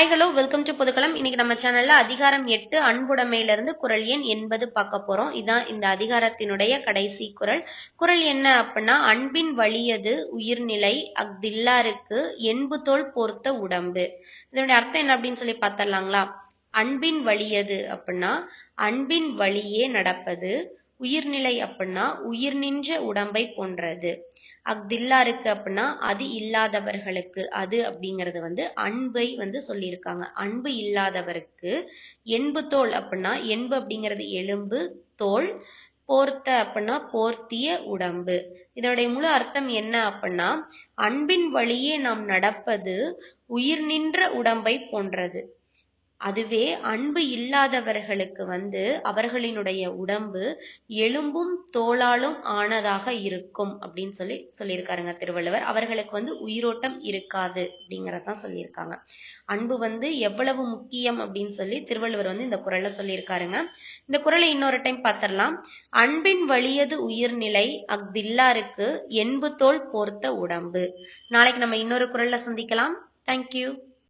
Hi hello welcome to Puthukkalam இன்னைக்கு நம்ம சேனல்ல அதிகாரம் எட்டு அன்புடைமையிலிருந்து குரல் எண் எண்பது பார்க்க போறோம். இதான் இந்த அதிகாரத்தினுடைய கடைசி குரல். குரல் என்ன அப்படின்னா அன்பின் வழியது உயிர்நிலை அஃதில்லாருக்கு என்பு தோல் போர்த்த உடம்பு. இதனுடைய அர்த்தம் என்ன அப்படின்னு சொல்லி பார்த்தரலாங்களா அன்பின் வழியது அப்படின்னா அன்பின் வழியே நடப்பது உயிர்நிலை அப்படின்னா உயிர் நின்ற உடம்பை போன்றது. அக்தில்லாருக்கு அப்படின்னா அது இல்லாதவர்களுக்கு அது அப்படிங்கிறது வந்து அன்பை வந்து சொல்லியிருக்காங்க. அன்பு இல்லாதவருக்கு என்பு தோல் அப்படின்னா என்பு அப்படிங்கிறது எலும்பு தோல் போர்த்த அப்படின்னா போர்த்திய உடம்பு. இதனுடைய முழு அர்த்தம் என்ன அப்படின்னா அன்பின் வழியே நாம் நடப்பது உயிர் நின்ற உடம்பை போன்றது. அதுவே அன்பு இல்லாதவர்களுக்கு வந்து அவர்களினுடைய உடம்பு எலும்பும் தோளாலும் ஆனதாக இருக்கும் அப்படின்னு சொல்லி சொல்லியிருக்காருங்க திருவள்ளுவர். அவர்களுக்கு வந்து உயிரோட்டம் இருக்காது அப்படிங்கறதான் சொல்லியிருக்காங்க. அன்பு வந்து எவ்வளவு முக்கியம் அப்படின்னு சொல்லி திருவள்ளுவர் வந்து இந்த குரல்ல சொல்லியிருக்காருங்க. இந்த குரலை இன்னொரு டைம் பார்த்திடலாம். அன்பின் வழியது உயிர்நிலை அஃதில்லாருக்கு என்பு தோல் போர்த்த உடம்பு. நாளைக்கு நம்ம இன்னொரு குரல்ல சந்திக்கலாம். தேங்க்யூ